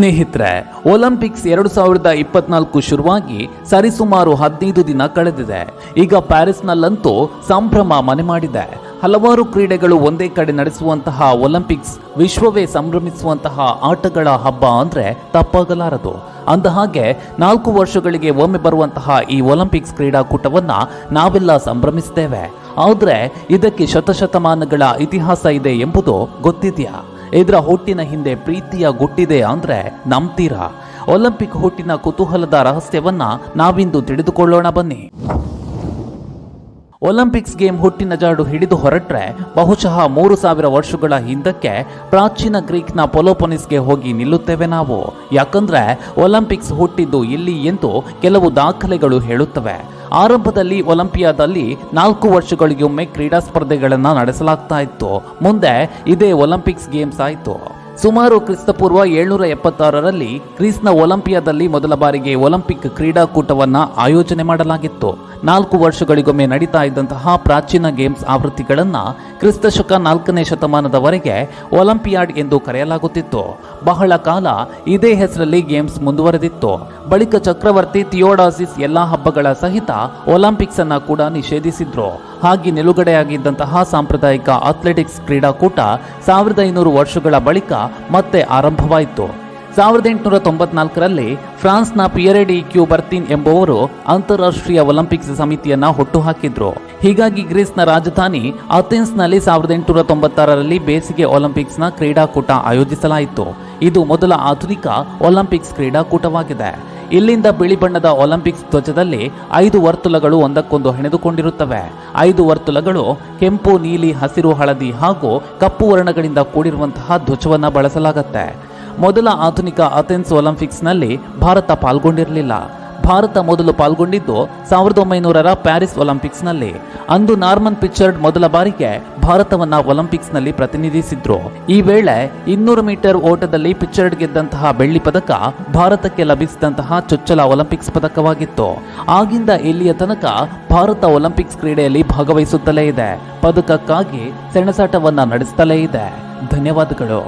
ಸ್ನೇಹಿತರೆ ಒಲಿಂಪಿಕ್ಸ್ ಎರಡು ಸಾವಿರದ ಇಪ್ಪತ್ನಾಲ್ಕು ಶುರುವಾಗಿ ಸರಿಸುಮಾರು ಹದಿನೈದು ದಿನ ಕಳೆದಿದೆ. ಈಗ ಪ್ಯಾರಿಸ್ನಲ್ಲಂತೂ ಸಂಭ್ರಮ ಮನೆ ಮಾಡಿದೆ. ಹಲವಾರು ಕ್ರೀಡೆಗಳು ಒಂದೇ ಕಡೆ ನಡೆಸುವಂತಹ ಒಲಿಂಪಿಕ್ಸ್ ವಿಶ್ವವೇ ಸಂಭ್ರಮಿಸುವಂತಹ ಆಟಗಳ ಹಬ್ಬ ಅಂದ್ರೆ ತಪ್ಪಾಗಲಾರದು. ಅಂದಹಾಗೆ, ನಾಲ್ಕು ವರ್ಷಗಳಿಗೆ ಒಮ್ಮೆ ಬರುವಂತಹ ಈ ಒಲಿಂಪಿಕ್ಸ್ ಕ್ರೀಡಾಕೂಟವನ್ನ ನಾವೆಲ್ಲ ಸಂಭ್ರಮಿಸ್ತೇವೆ. ಆದರೆ ಇದಕ್ಕೆ ಶತಶತಮಾನಗಳ ಇತಿಹಾಸ ಇದೆ ಎಂಬುದು ಗೊತ್ತಿದೆಯಾ? ಇದರ ಹುಟ್ಟಿನ ಹಿಂದೆ ಪ್ರೀತಿಯ ಗುಟ್ಟಿದೆ ಅಂದ್ರೆ ನಂಬ್ತೀರಾ? ಒಲಿಂಪಿಕ್ ಹುಟ್ಟಿನ ಕುತೂಹಲದ ರಹಸ್ಯವನ್ನ ನಾವಿಂದು ತಿಳಿದುಕೊಳ್ಳೋಣ ಬನ್ನಿ. ಒಲಿಂಪಿಕ್ಸ್ ಗೇಮ್ ಹುಟ್ಟಿನ ಜಾಡು ಹಿಡಿದು ಹೊರಟ್ರೆ ಬಹುಶಃ ಮೂರು ಸಾವಿರ ವರ್ಷಗಳ ಹಿಂದಕ್ಕೆ ಪ್ರಾಚೀನ ಗ್ರೀಕ್ನ ಪೊಲೋಪೊನಿಸ್ಗೆ ಹೋಗಿ ನಿಲ್ಲುತ್ತೇವೆ ನಾವು. ಯಾಕಂದ್ರೆ ಒಲಿಂಪಿಕ್ಸ್ ಹುಟ್ಟಿದ್ದು ಇಲ್ಲಿ ಎಂದು ಕೆಲವು ದಾಖಲೆಗಳು ಹೇಳುತ್ತವೆ. ಆರಂಭದಲ್ಲಿ ಒಲಿಂಪಿಯಾದಲ್ಲಿ ನಾಲ್ಕು ವರ್ಷಗಳಿಗೊಮ್ಮೆ ಕ್ರೀಡಾ ಸ್ಪರ್ಧೆಗಳನ್ನು ನಡೆಸಲಾಗ್ತಾ ಇತ್ತು. ಮುಂದೆ ಇದೇ ಒಲಿಂಪಿಕ್ಸ್ ಗೇಮ್ಸ್ ಆಯಿತು. ಸುಮಾರು ಕ್ರಿಸ್ತಪೂರ್ವ ಏಳ್ನೂರ ಎಪ್ಪತ್ತಾರರಲ್ಲಿ ಗ್ರೀಸ್ನ ಒಲಿಂಪಿಯಾದಲ್ಲಿ ಮೊದಲ ಬಾರಿಗೆ ಒಲಿಂಪಿಕ್ ಕ್ರೀಡಾಕೂಟವನ್ನು ಆಯೋಜನೆ ಮಾಡಲಾಗಿತ್ತು. ನಾಲ್ಕು ವರ್ಷಗಳಿಗೊಮ್ಮೆ ನಡೀತಾ ಇದ್ದಂತಹ ಪ್ರಾಚೀನ ಗೇಮ್ಸ್ ಆವೃತ್ತಿಗಳನ್ನ ಕ್ರಿಸ್ತಶಕ ನಾಲ್ಕನೇ ಶತಮಾನದವರೆಗೆ ಒಲಿಂಪಿಯಾಡ್ ಎಂದು ಕರೆಯಲಾಗುತ್ತಿತ್ತು. ಬಹಳ ಕಾಲ ಇದೇ ಹೆಸರಲ್ಲಿ ಗೇಮ್ಸ್ ಮುಂದುವರೆದಿತ್ತು. ಬಳಿಕ ಚಕ್ರವರ್ತಿ ಥಿಯೋಡಾಸಿಸ್ ಎಲ್ಲಾ ಹಬ್ಬಗಳ ಸಹಿತ ಒಲಿಂಪಿಕ್ಸ್ ಅನ್ನ ಕೂಡ ನಿಷೇಧಿಸಿದ್ರು. ಹಾಗೆ ನಿಲುಗಡೆಯಾಗಿದ್ದಂತಹ ಸಾಂಪ್ರದಾಯಿಕ ಅಥ್ಲೆಟಿಕ್ಸ್ ಕ್ರೀಡಾಕೂಟ ಸಾವಿರದ ಐನೂರು ವರ್ಷಗಳ ಬಳಿಕ ಮತ್ತೆ ಆರಂಭವಾಯಿತು. ಸಾವಿರದ ಎಂಟುನೂರ ತೊಂಬತ್ನಾಲ್ಕರಲ್ಲಿ ಫ್ರಾನ್ಸ್ನ ಪಿಯರೆಡಿ ಕ್ಯೂ ಬರ್ತಿನ್ ಎಂಬುವರು ಅಂತಾರಾಷ್ಟ್ರೀಯ ಒಲಿಂಪಿಕ್ಸ್ ಸಮಿತಿಯನ್ನ ಹುಟ್ಟುಹಾಕಿದ್ರು. ಹೀಗಾಗಿ ಗ್ರೀಸ್ನ ರಾಜಧಾನಿ ಅಥೆನ್ಸ್ನಲ್ಲಿ ಸಾವಿರದ ಎಂಟುನೂರ ತೊಂಬತ್ತಾರರಲ್ಲಿ ಬೇಸಿಗೆ ಒಲಿಂಪಿಕ್ಸ್ನ ಕ್ರೀಡಾಕೂಟ ಆಯೋಜಿಸಲಾಯಿತು. ಇದು ಮೊದಲ ಆಧುನಿಕ ಒಲಿಂಪಿಕ್ಸ್ ಕ್ರೀಡಾಕೂಟವಾಗಿದೆ. ಇಲ್ಲಿಂದ ಬಿಳಿ ಬಣ್ಣದ ಒಲಿಂಪಿಕ್ಸ್ ಧ್ವಜದಲ್ಲಿ ಐದು ವರ್ತುಲಗಳು ಒಂದಕ್ಕೊಂದು ಹೆಣೆದುಕೊಂಡಿರುತ್ತವೆ. ಐದು ವರ್ತುಲಗಳು ಕೆಂಪು, ನೀಲಿ, ಹಸಿರು, ಹಳದಿ ಹಾಗೂ ಕಪ್ಪು ವರ್ಣಗಳಿಂದ ಕೂಡಿರುವಂತಹ ಧ್ವಜವನ್ನು ಬಳಸಲಾಗುತ್ತೆ. ಮೊದಲ ಆಧುನಿಕ ಅಥೆನ್ಸ್ ಒಲಿಂಪಿಕ್ಸ್ನಲ್ಲಿ ಭಾರತ ಪಾಲ್ಗೊಂಡಿರಲಿಲ್ಲ. ಭಾರತ ಮೊದಲು ಪಾಲ್ಗೊಂಡಿದ್ದು ಸಾವಿರದ ಒಂಬೈನೂರರ ಪ್ಯಾರಿಸ್ ಒಲಿಂಪಿಕ್ಸ್ನಲ್ಲಿ. ಅಂದು ನಾರ್ಮನ್ ಪಿಚರ್ಡ್ ಮೊದಲ ಬಾರಿಗೆ ಭಾರತವನ್ನ ಒಲಿಂಪಿಕ್ಸ್ನಲ್ಲಿ ಪ್ರತಿನಿಧಿಸಿದ್ರು. ಈ ವೇಳೆ ಇನ್ನೂರು ಮೀಟರ್ ಓಟದಲ್ಲಿ ಪಿಚರ್ಡ್ ಗೆದ್ದಂತಹ ಬೆಳ್ಳಿ ಪದಕ ಭಾರತಕ್ಕೆ ಲಭಿಸಿದಂತಹ ಚೊಚ್ಚಲ ಒಲಿಂಪಿಕ್ಸ್ ಪದಕವಾಗಿತ್ತು. ಆಗಿಂದ ಇಲ್ಲಿಯ ತನಕ ಭಾರತ ಒಲಿಂಪಿಕ್ಸ್ ಕ್ರೀಡೆಯಲ್ಲಿ ಭಾಗವಹಿಸುತ್ತಲೇ ಇದೆ. ಪದಕಕ್ಕಾಗಿ ಸೆಣಸಾಟವನ್ನ ನಡೆಸುತ್ತಲೇ ಇದೆ. ಧನ್ಯವಾದಗಳು.